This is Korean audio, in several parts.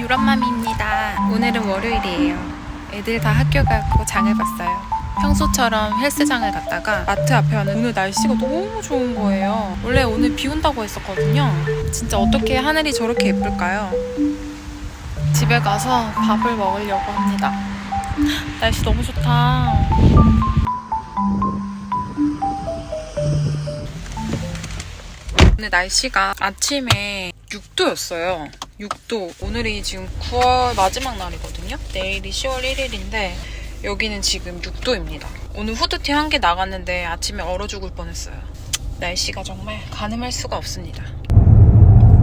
유람맘입니다. 오늘은 월요일이에요. 애들 다 학교 가고 장을 봤어요. 평소처럼 헬스장을 갔다가 마트 앞에 왔는데 오늘 날씨가 너무 좋은 거예요. 원래 오늘 비 온다고 했었거든요. 진짜 어떻게 하늘이 저렇게 예쁠까요? 집에 가서 밥을 먹으려고 합니다. 날씨 너무 좋다. 오늘 날씨가 아침에 6도였어요. 6도. 오늘이 지금 9월 마지막 날이거든요. 내일이 10월 1일인데 여기는 지금 6도입니다. 오늘 후드티 한 개 나갔는데 아침에 얼어 죽을 뻔했어요. 날씨가 정말 가늠할 수가 없습니다.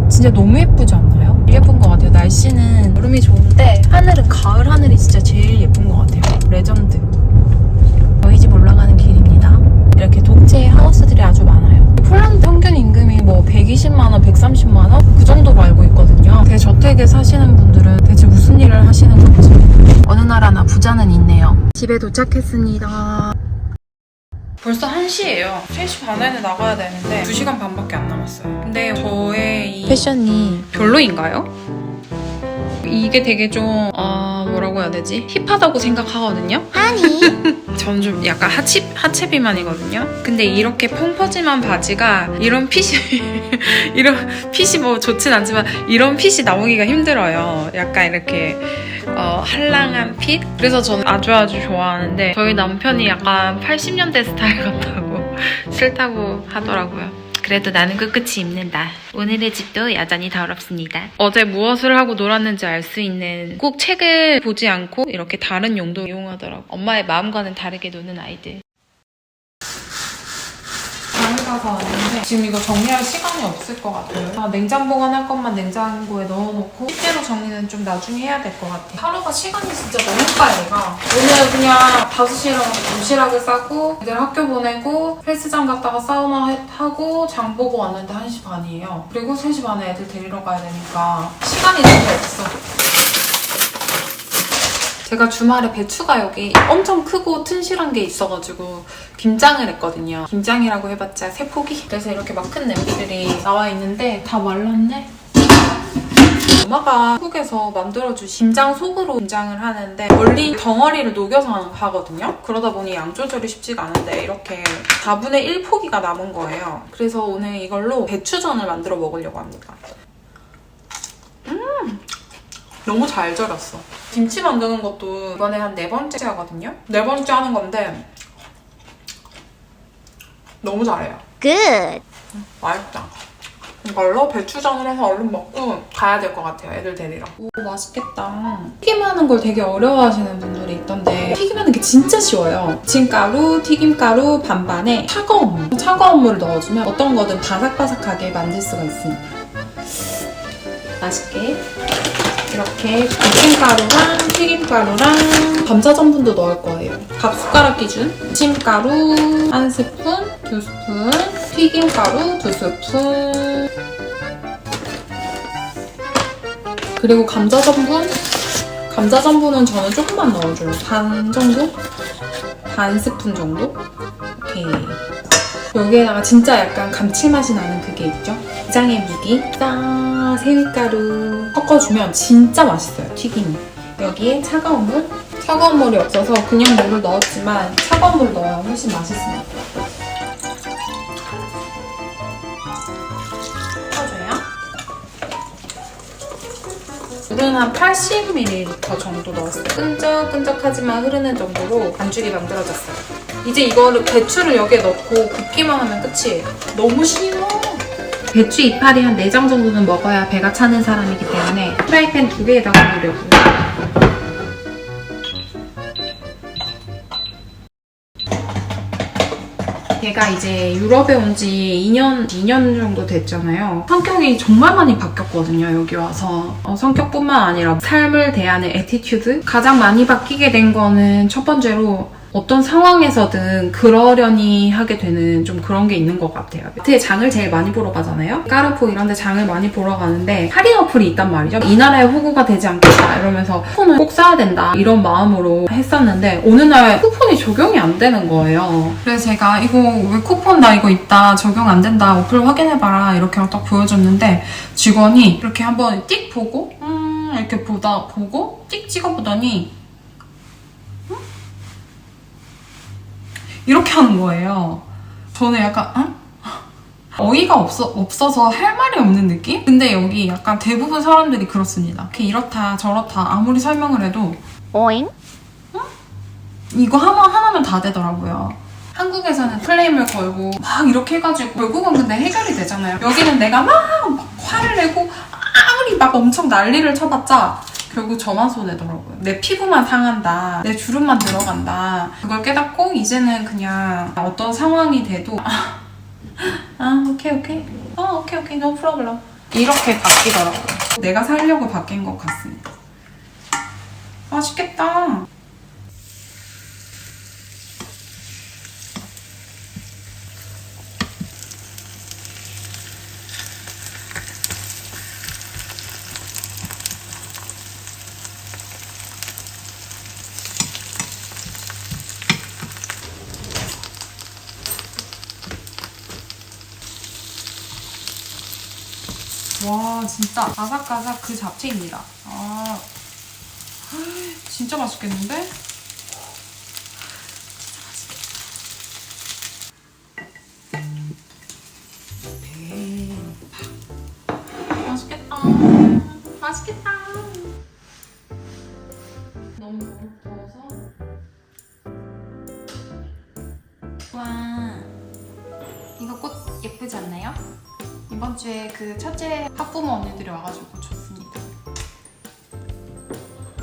진짜 너무 예쁘지 않나요? 예쁜 것 같아요. 날씨는 여름이 좋은데 하늘은 가을 하늘이 진짜 제일 예쁜 것 같아요. 레전드. 저희 집 올라가는 길입니다. 이렇게 독채 하우스들이 아주 많아요. 폴란드 평균 임금이 뭐 120만 원, 130만 원? 그 정도로 알고 있거든요. 대저택에 사시는 분들은 대체 무슨 일을 하시는 건지. 어느 나라나 부자는 있네요. 집에 도착했습니다. 벌써 1시예요. 3시 반에는 나가야 되는데 2시간 반밖에 안 남았어요. 근데 저의 이 패션이 별로인가요? 이게 되게 좀, 아, 뭐라고 해야 되지? 힙하다고 생각하거든요? 아니 저는 좀 약간 하체, 하체 비만이거든요. 근데 이렇게 펑퍼짐한 바지가 이런 핏이 이런 핏이 뭐 좋진 않지만 이런 핏이 나오기가 힘들어요. 약간 이렇게 어, 한랑한 핏? 그래서 저는 아주 아주 좋아하는데 저희 남편이 약간 80년대 스타일 같다고 싫다고 하더라고요. 그래도 나는 꿋꿋이 입는다. 오늘의 집도 여전히 더럽습니다. 어제 무엇을 하고 놀았는지 알 수 있는 꼭 책을 보지 않고 이렇게 다른 용도 이용하더라고. 엄마의 마음과는 다르게 노는 아이들. 가서 왔는데 지금 이거 정리할 시간이 없을 것 같아요. 아, 냉장 보관할 것만 냉장고에 넣어놓고 실제로 정리는 좀 나중에 해야 될 것 같아요. 하루가 시간이 진짜 너무 빨리 가 오늘 그냥 5시에 도시락을 싸고 애들 학교 보내고 헬스장 갔다가 사우나 해- 하고 장 보고 왔는데 1시 반이에요. 그리고 3시 반에 애들 데리러 가야 되니까 시간이 진짜 없어. 제가 주말에 배추가 여기 엄청 크고 튼실한 게 있어가지고 김장을 했거든요. 김장이라고 해봤자 세 포기? 그래서 이렇게 막 큰 냄비들이 나와 있는데 다 말랐네? 엄마가 한국에서 만들어주신 김장 속으로 김장을 하는데 원리 덩어리를 녹여서 하거든요. 그러다 보니 양 조절이 쉽지가 않은데 이렇게 4분의 1 포기가 남은 거예요. 그래서 오늘 이걸로 배추전을 만들어 먹으려고 합니다. 음! 너무 잘 절였어. 김치 만드는 것도 이번에 한 네 번째 하거든요. 네 번째 하는 건데 너무 잘해요. 끝 맛있다. 이걸로 배추전을 해서 얼른 먹고 가야 될 것 같아요. 애들 데리러. 오 맛있겠다. 튀김하는 걸 되게 어려워하시는 분들이 있던데 튀김하는 게 진짜 쉬워요. 부침가루, 튀김가루 반반에 차가운 물. 차가운 물을 넣어주면 어떤 거든 바삭바삭하게 만들 수가 있습니다. 맛있게 이렇게 부침가루랑 튀김가루랑 감자 전분도 넣을 거예요. 밥 숟가락 기준 부침가루 한 스푼, 두 스푼, 튀김가루 두 스푼 그리고 감자 전분 감자 전분은 저는 조금만 넣어줘요. 반 정도? 반 스푼 정도? 오케이. 여기에다가 진짜 약간 감칠맛이 나는 그게 있죠? 기장의 무기, 짜, 새우가루 섞어주면 진짜 맛있어요, 튀김이. 여기에 차가운 물? 차가운 물이 없어서 그냥 물을 넣었지만 차가운 물 넣어야 훨씬 맛있습니다. 물은 한 80ml 정도 넣었어요. 끈적끈적하지만 흐르는 정도로 반죽이 만들어졌어요. 이제 이거를 배추를 여기에 넣고 굽기만 하면 끝이에요. 너무 쉬워. 배추 이파리 한 4장 정도는 먹어야 배가 차는 사람이기 때문에 프라이팬 두 개에다가 넣으려고. 제가 이제 유럽에 온 지 2년, 2년 정도 됐잖아요. 성격이 정말 많이 바뀌었거든요, 여기 와서. 어, 성격뿐만 아니라 삶을 대하는 에티튜드? 가장 많이 바뀌게 된 거는 첫 번째로 어떤 상황에서든 그러려니 하게 되는 좀 그런 게 있는 것 같아요. 마트에 장을 제일 많이 보러 가잖아요. 까르포 이런 데 장을 많이 보러 가는데 할인 어플이 있단 말이죠. 이 나라의 호구가 되지 않겠다 이러면서 쿠폰을 꼭 사야 된다 이런 마음으로 했었는데 어느 날 쿠폰이 적용이 안 되는 거예요. 그래서 제가 이거 왜 쿠폰 나 이거 있다 적용 안 된다 어플 확인해봐라 이렇게 딱 보여줬는데 직원이 이렇게 한번 띡 보고 음 이렇게 보다 보고 찍 찍어보더니 이렇게 하는 거예요. 저는 약간 응? 어이가 없어, 없어서 할 말이 없는 느낌? 근데 여기 약간 대부분 사람들이 그렇습니다. 이렇게 이렇다 저렇다 아무리 설명을 해도 오잉? 이거 하나, 하나면 다 되더라고요. 한국에서는 클레임을 걸고 막 이렇게 해가지고 결국은 근데 해결이 되잖아요. 여기는 내가 막, 막 화를 내고 아무리 막 엄청 난리를 쳐봤자 결국 저만 손해더라고요. 내 피부만 상한다. 내 주름만 들어간다. 그걸 깨닫고 이제는 그냥 어떤 상황이 돼도 아, 아 오케이 오케이 아 오케이 오케이 no problem 이렇게 바뀌더라고요. 내가 살려고 바뀐 것 같습니다. 맛있겠다. 와 진짜 아삭아삭 그 잡채입니다. 아 진짜 맛있겠는데?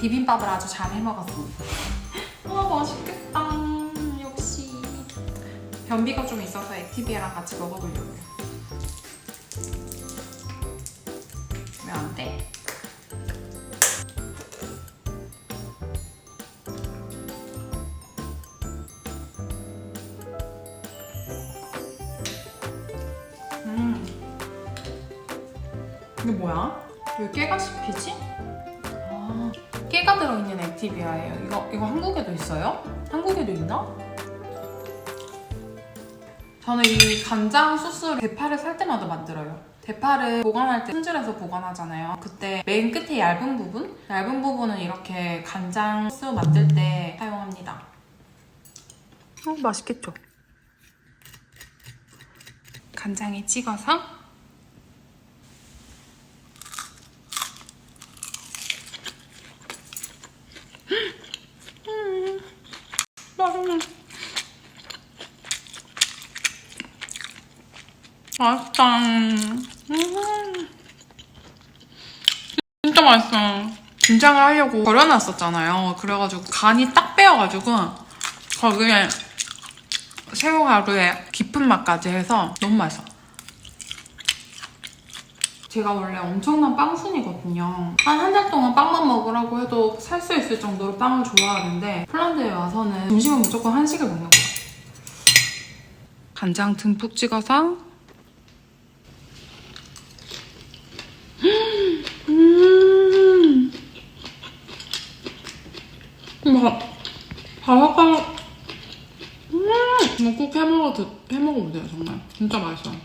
비빔밥을 아주 잘 해먹었습니다. 와 맛있겠다. 역시 변비가 좀 있어서 액티비아랑 같이 먹어보려고요. 액티비아예요. 이거, 이거 한국에도 있어요? 한국에도 있나? 저는 이 간장 소스를 대파를 살 때마다 만들어요. 대파를 보관할 때 손질해서 보관하잖아요. 그때 맨 끝에 얇은 부분? 얇은 부분은 이렇게 간장 소스 만들 때 사용합니다. 어, 맛있겠죠? 간장에 찍어서 맛있네. 맛있다. 음. 진짜 맛있어. 김장을 하려고 버려놨었잖아요. 그래가지고 간이 딱 빼여가지고 거기에 새우가루에 깊은 맛까지 해서 너무 맛있어. 제가 원래 엄청난 빵순이거든요. 한 한 달 동안 빵만 먹으라고 해도 살 수 있을 정도로 빵을 좋아하는데 폴란드에 와서는 점심은 무조건 한식을 먹는 거예요. 간장 듬뿍 찍어서 음, 막 바삭바삭 음, 이거 꼭 해먹어, 해먹어보세요, 정말. 진짜 맛있어요.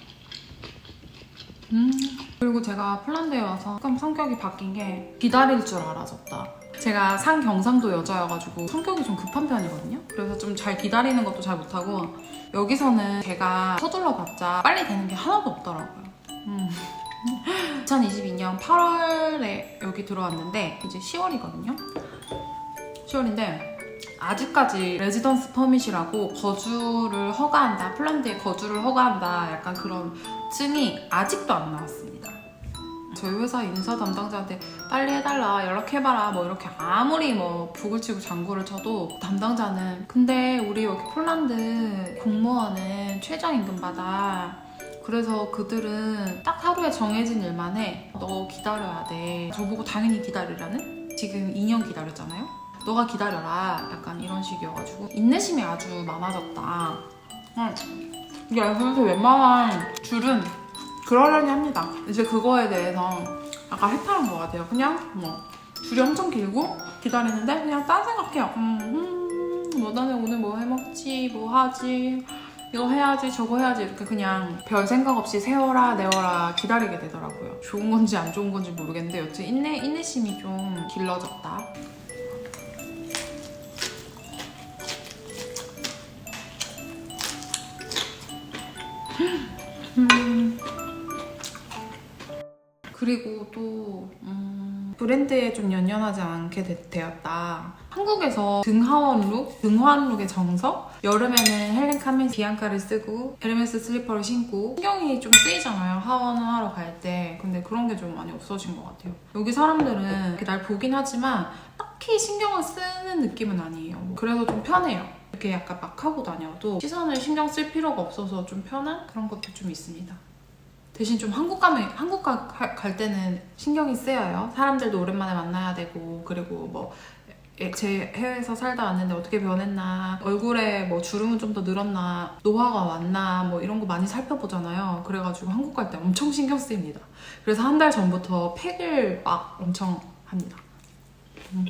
음. 그리고 제가 폴란드에 와서 조금 성격이 바뀐 게 기다릴 줄 알아졌다. 제가 상 경상도 여자여가지고 성격이 좀 급한 편이거든요. 그래서 좀 잘 기다리는 것도 잘 못하고 여기서는 제가 서둘러 봤자 빨리 되는 게 하나도 없더라고요. 음. 2022년 8월에 여기 들어왔는데 이제 10월이거든요. 10월인데 아직까지 레지던스 퍼밋이라고 거주를 허가한다, 폴란드에 거주를 허가한다, 약간 그런 증이 아직도 안 나왔습니다. 저희 회사 인사 담당자한테 빨리 해달라, 연락해봐라, 뭐 이렇게 아무리 뭐 북을 치고 장구를 쳐도 담당자는 근데 우리 여기 폴란드 공무원은 최저임금 받아. 그래서 그들은 딱 하루에 정해진 일만 해. 너 기다려야 돼. 저보고 당연히 기다리라는? 지금 2년 기다렸잖아요? 너가 기다려라. 약간 이런 식이어가지고 인내심이 아주 많아졌다. 응. 이게 그래서 웬만한 줄은 그러려니 합니다. 이제 그거에 대해서 아까 해탈한 것 같아요. 그냥 뭐 줄이 엄청 길고 기다리는데 그냥 딴 생각해요. 음, 음, 뭐 나는 오늘 뭐 해먹지, 뭐 하지. 이거 해야지 저거 해야지 이렇게 그냥 별 생각 없이 세워라 내워라 기다리게 되더라고요. 좋은 건지 안 좋은 건지 모르겠는데 여튼 인내 인내심이 좀 길러졌다. 음. 그리고 또 음, 브랜드에 좀 연연하지 않게 되, 되었다. 한국에서 등하원 룩, 등환 룩의 정석? 여름에는 헬렌 카멘 비앙카를 쓰고 에르메스 슬리퍼를 신고 신경이 좀 쓰이잖아요. 하원을 하러 갈 때. 근데 그런 게 좀 많이 없어진 것 같아요. 여기 사람들은 날 보긴 하지만 딱히 신경을 쓰는 느낌은 아니에요. 그래서 좀 편해요. 이렇게 약간 막 하고 다녀도 시선을 신경 쓸 필요가 없어서 좀 편한 그런 것도 좀 있습니다. 대신 좀 한국 가면 한국 가, 갈- 갈 때는 신경이 쓰여요. 사람들도 오랜만에 만나야 되고 그리고 뭐 제 해외에서 살다 왔는데 어떻게 변했나 얼굴에 뭐 주름은 좀 더 늘었나 노화가 왔나 뭐 이런 거 많이 살펴보잖아요. 그래가지고 한국 갈 때 엄청 신경 쓰입니다. 그래서 한 달 전부터 팩을 막 엄청 합니다. 음.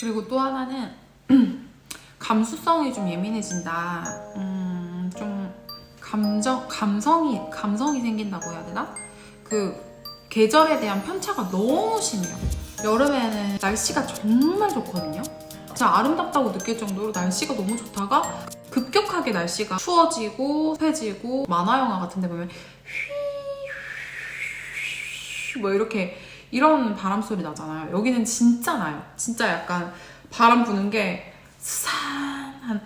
그리고 또 하나는 감수성이 좀 예민해진다. 음, 좀 감정 감성이 감성이 생긴다고 해야 되나? 그 계절에 대한 편차가 너무 심해요. 여름에는 날씨가 정말 좋거든요. 진짜 아름답다고 느낄 정도로 날씨가 너무 좋다가 급격하게 날씨가 추워지고 습해지고 만화 영화 같은 데 보면 휘, 뭐 이렇게 이런 바람 소리 나잖아요. 여기는 진짜 나요. 진짜 약간 바람 부는 게스 산한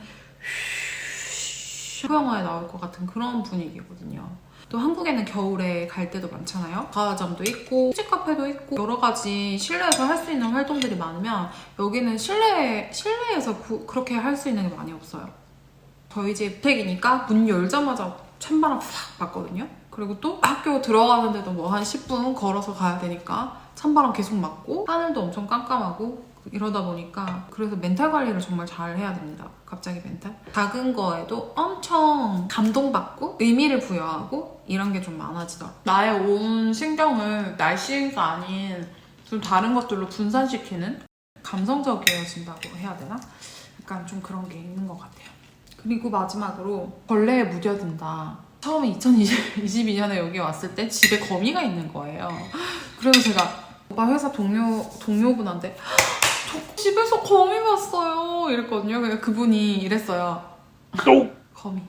소영화에 나올 것 같은 그런 분위기거든요. 또 한국에는 겨울에 갈 때도 많잖아요. 가화점도 있고 집 카페도 있고 여러 가지 실내에서 할 수 있는 활동들이 많으면 여기는 실내 실내에서 구- 그렇게 할 수 있는 게 많이 없어요. 저희 집 주택이니까 문 열자마자 찬바람 팍 맞거든요. 그리고 또 학교 들어가는데도 뭐 한 10분 걸어서 가야 되니까 찬바람 계속 맞고 하늘도 엄청 깜깜하고 이러다 보니까 그래서 멘탈 관리를 정말 잘 해야 됩니다. 갑자기 멘탈. 작은 거에도 엄청 감동받고 의미를 부여하고 이런 게 좀 많아지더라. 나의 온 신경을 날씨가 아닌 좀 다른 것들로 분산시키는 감성적이어진다고 해야 되나? 약간 좀 그런 게 있는 것 같아요. 그리고 마지막으로 벌레에 무뎌든다. 처음에 2022년에 여기 왔을 때 집에 거미가 있는 거예요. 그래서 제가 오빠 회사 동료 동료분한테 저 집에서 거미 봤어요 이랬거든요. 그래서 그분이 이랬어요. 거미.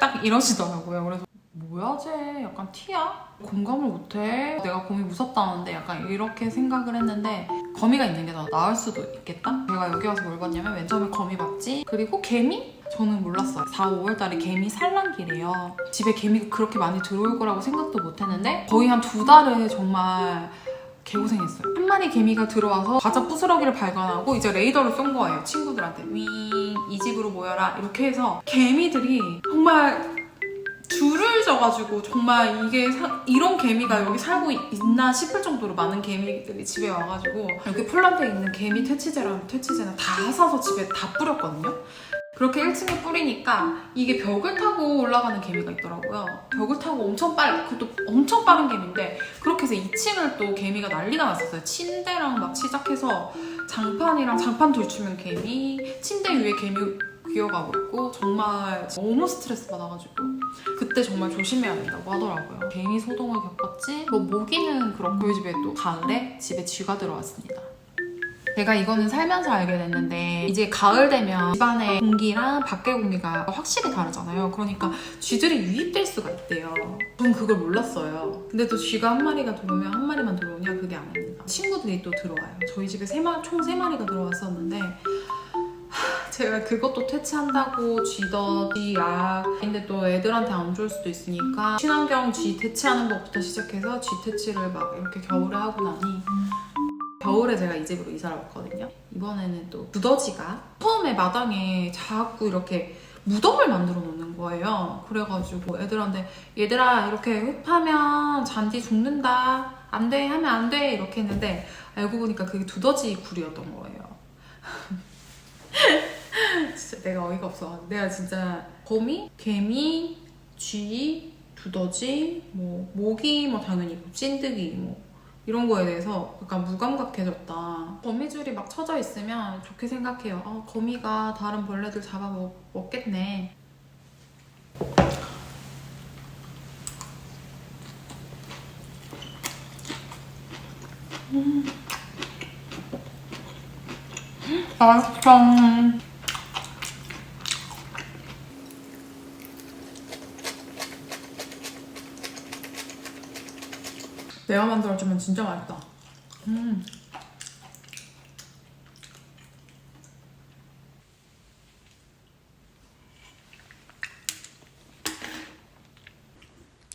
딱 이러시더라고요. 그래서 뭐야 쟤 약간 티야? 공감을 못해? 내가 거미 무섭다는데 약간 이렇게 생각을 했는데 거미가 있는 게 더 나을 수도 있겠다? 제가 여기 와서 뭘 봤냐면 맨 처음에 거미 봤지? 그리고 개미? 저는 몰랐어요. 4, 5월 달에 개미 산란기래요. 집에 개미가 그렇게 많이 들어올 거라고 생각도 못 했는데 거의 한 두 달을 정말 개고생했어요. 한 마리 개미가 들어와서 과자 부스러기를 발견하고 이제 레이더를 쏜 거예요. 친구들한테 윙이 집으로 모여라 이렇게 해서 개미들이 정말 줄을 져가지고 정말 이게 사- 이런 개미가 여기 살고 있나 싶을 정도로 많은 개미들이 집에 와가지고 여기 폴란드에 있는 개미 퇴치제랑 퇴치제는 다 사서 집에 다 뿌렸거든요. 그렇게 1층에 뿌리니까 이게 벽을 타고 올라가는 개미가 있더라고요. 벽을 타고 엄청 빨리, 그것도 엄청 빠른 개미인데 그렇게 해서 2층을 또 개미가 난리가 났었어요. 침대랑 막 시작해서 장판이랑 장판 돌출면 개미, 침대 위에 개미 기어가고 있고 정말 너무 스트레스 받아가지고 그때 정말 조심해야 된다고 하더라고요. 개미 소동을 겪었지. 뭐 모기는 그렇고 저희 집에 또 가을에 집에 쥐가 들어왔습니다. 제가 이거는 살면서 알게 됐는데 이제 가을 되면 집안의 공기랑 밖의 공기가 확실히 다르잖아요. 그러니까 쥐들이 유입될 수가 있대요. 전 그걸 몰랐어요. 근데 또 쥐가 한 마리가 들어오면 한 마리만 들어오냐 그게 아닙니다. 친구들이 또 들어와요. 저희 집에 세 마, 총세 마리가 들어왔었는데 하, 제가 그것도 퇴치한다고 쥐더, 쥐약 근데 또 애들한테 안 좋을 수도 있으니까 친환경 쥐 퇴치하는 것부터 시작해서 쥐 퇴치를 막 이렇게 겨울에 하고 나니 겨울에 제가 이 집으로 이사를 왔거든요. 이번에는 또 두더지가 처음에 마당에 자꾸 이렇게 무덤을 만들어 놓는 거예요. 그래가지고 애들한테 얘들아 이렇게 흡하면 잔디 죽는다. 안 돼 하면 안 돼 이렇게 했는데 알고 보니까 그게 두더지 굴이었던 거예요. 진짜 내가 어이가 없어. 내가 진짜 거미, 개미, 쥐, 두더지, 뭐 모기 뭐 당연히 있고 찐득이 뭐 이런 거에 대해서 약간 무감각해졌다. 거미줄이 막 쳐져 있으면 좋게 생각해요. 어, 거미가 다른 벌레들 잡아 먹, 먹겠네. 맛있어. 내가 만들어주면 진짜 맛있다. 음.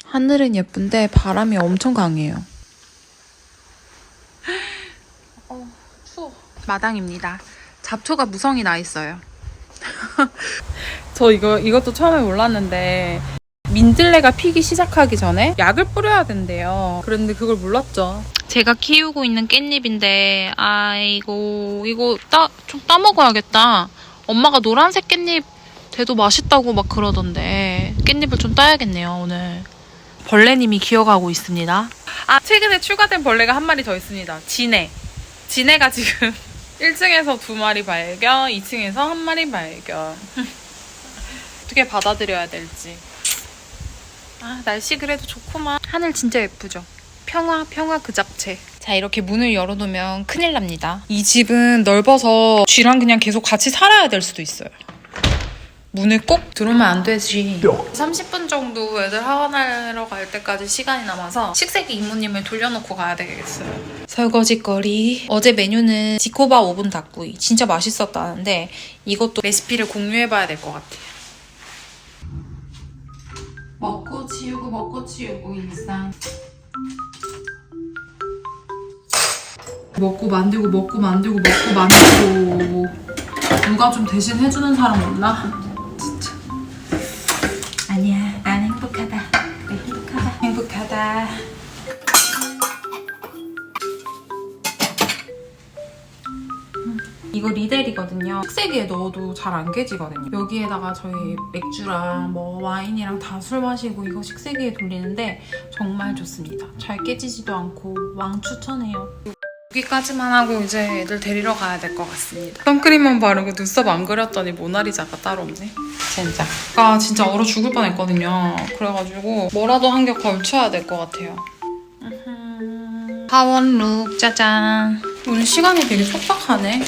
하늘은 예쁜데 바람이 엄청 강해요. 어, 추워. 마당입니다. 잡초가 무성이 나 있어요. 저 이거 이것도 처음에 몰랐는데 민들레가 피기 시작하기 전에 약을 뿌려야 된대요. 그런데 그걸 몰랐죠. 제가 키우고 있는 깻잎인데 아이고 이거 따 좀 따먹어야겠다. 엄마가 노란색 깻잎 돼도 맛있다고 막 그러던데 깻잎을 좀 따야겠네요 오늘. 벌레님이 기어가고 있습니다. 아 최근에 추가된 벌레가 한 마리 더 있습니다. 진해. 진해가 지금 1층에서 두 마리 발견, 2층에서 한 마리 발견. 어떻게 받아들여야 될지. 아, 날씨 그래도 좋구만. 하늘 진짜 예쁘죠? 평화, 평화 그 잡채. 자, 이렇게 문을 열어놓으면 큰일 납니다. 이 집은 넓어서 쥐랑 그냥 계속 같이 살아야 될 수도 있어요. 문을 꼭 들어오면 안 되지. 30분 정도 애들 하원하러 갈 때까지 시간이 남아서 식세기 이모님을 돌려놓고 가야 되겠어요. 설거지거리. 어제 메뉴는 지코바 오븐 닭구이. 진짜 맛있었다는데 이것도 레시피를 공유해봐야 될 것 같아요. 먹고 치우고 먹고 치우고 일상. 먹고 만들고 먹고 만들고 먹고 만들고 누가 좀 대신 해주는 사람 없나? 진짜. 이거 리델이거든요. 식세기에 넣어도 잘 안 깨지거든요. 여기에다가 저희 맥주랑 뭐 와인이랑 다 술 마시고 이거 식세기에 돌리는데 정말 좋습니다. 잘 깨지지도 않고 왕 추천해요. 여기까지만 하고 이제 애들 데리러 가야 될 것 같습니다. 선크림만 바르고 눈썹 안 그렸더니 모나리자가 따로 없네. 진짜. 아 진짜 얼어 죽을 뻔했거든요. 그래가지고 뭐라도 한 개 걸쳐야 될 것 같아요. 하원룩 짜잔. 오늘 시간이 되게 촉박하네.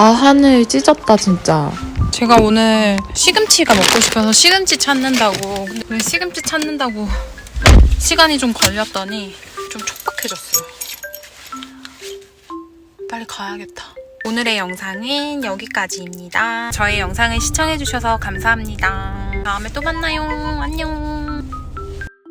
아 하늘 찢었다 진짜 제가 오늘 시금치가 먹고 싶어서 시금치 찾는다고 오늘 시금치 찾는다고 시간이 좀 걸렸더니 좀 촉박해졌어요. 빨리 가야겠다. 오늘의 영상은 여기까지입니다. 저의 영상을 시청해주셔서 감사합니다. 다음에 또 만나요. 안녕.